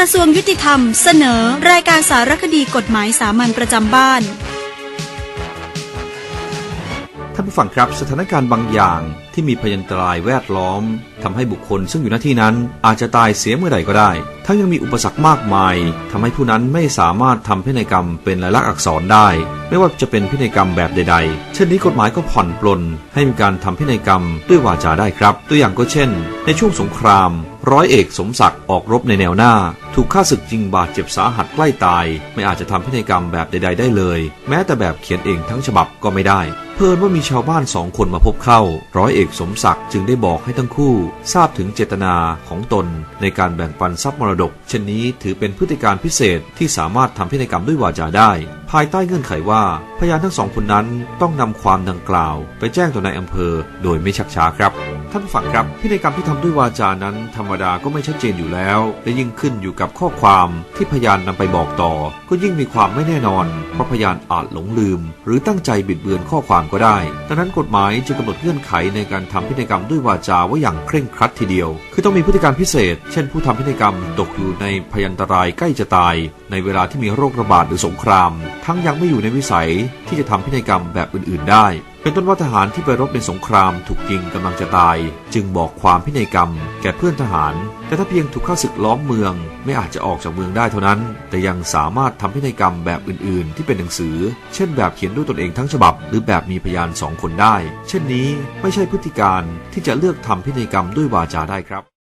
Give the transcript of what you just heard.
ระทรวงยุติธรรมเสนอรายการสารคดีกฎหมายสามัญประจำบ้าน ท่านผู้ฟังครับสถานการณ์บางอย่างที่มีพยันตรายแวดล้อมทำให้บุคคลซึ่งอยู่หน้าที่นั้นอาจจะตายเสียเมื่อใดก็ได้ ทั้งยังมีอุปสรรคมากมายทำให้ผู้นั้นไม่สามารถทำพินัยกรรมเป็นลายลักษณ์อักษรได้ ไม่ว่าจะเป็นพินัยกรรมแบบใด ๆ เช่นนี้กฎหมายก็ผ่อนปลนให้มีการทำพินัยกรรมด้วยวาจาได้ครับ ตัวอย่างก็เช่น ในช่วงสงคราม ร้อยเอกสมศักดิ์ออกรบในแนวหน้า ถูกฆ่าศึกจริงบาดเจ็บสาหัสใกล้ตาย ไม่อาจจะทำพินัยกรรมแบบใด ๆ ได้เลย แม้แต่แบบเขียนเองทั้งฉบับก็ไม่ได้ เพิ่นว่ามีชาวบ้านสองคนมาพบเข้า ร้อยเอกสมศักดิ์จึงได้บอกให้ทั้งคู่ ทราบถึงเจตนาของตน ในการแบ่งปันทรัพย์มรดกเช่นนี้ถือเป็นพฤติการพิเศษที่สามารถทำพินัยกรรมด้วยวาจาได้ ภายใต้เงื่อนไขว่าพยานทั้งสองคนนั้นต้องนำความดังกล่าว ไปแจ้งต่อนายอำเภอ โดยไม่ชักช้าครับ ท่านผู้ฟังครับพินัยกรรมที่ทำด้วยวาจานั้น ธรรมดาก็ไม่ชัดเจนอยู่แล้ว และยิ่งขึ้นอยู่กับข้อความที่พยานนำไปบอกต่อ ก็ยิ่งมีความไม่แน่นอน เพราะพยานอาจหลงลืม หรือตั้งใจบิดเบือนข้อความก็ได้ ดังนั้นกฎหมายจึงกำหนดเงื่อนไขในการทำพินัยกรรมด้วยวาจาไว้อย่างเคร่งครัดทีเดียว คือต้องมีพฤติการพิเศษ เช่น ผู้ทำพินัยกรรมตกอยู่ในพยันตรายใกล้จะตาย ในเวลาที่มีโรคระบาดหรือสงคราม ทั้งยังไม่อยู่ในวิสัยที่จะทำพินัยกรรมแบบอื่นๆได้ เป็นต้นว่าทหารที่ไปรบในสงครามถูกยิงกำลังจะตาย จึงบอกความพินัยกรรม แก่เพื่อนทหาร แต่ถ้าเพียงถูกข้าศึกล้อมเมือง ไม่อาจจะออกจากเมืองได้เท่านั้น แต่ยังสามารถทำพินัยกรรมแบบอื่นๆ ที่เป็นหนังสือ เช่น แบบเขียนด้วยตนเองทั้งฉบับ หรือแบบมีพยานสองคนได้ เช่นนี้ไม่ใช่พฤติการที่จะเลือกทำพินัยกรรมด้วยวาจาได้ครับ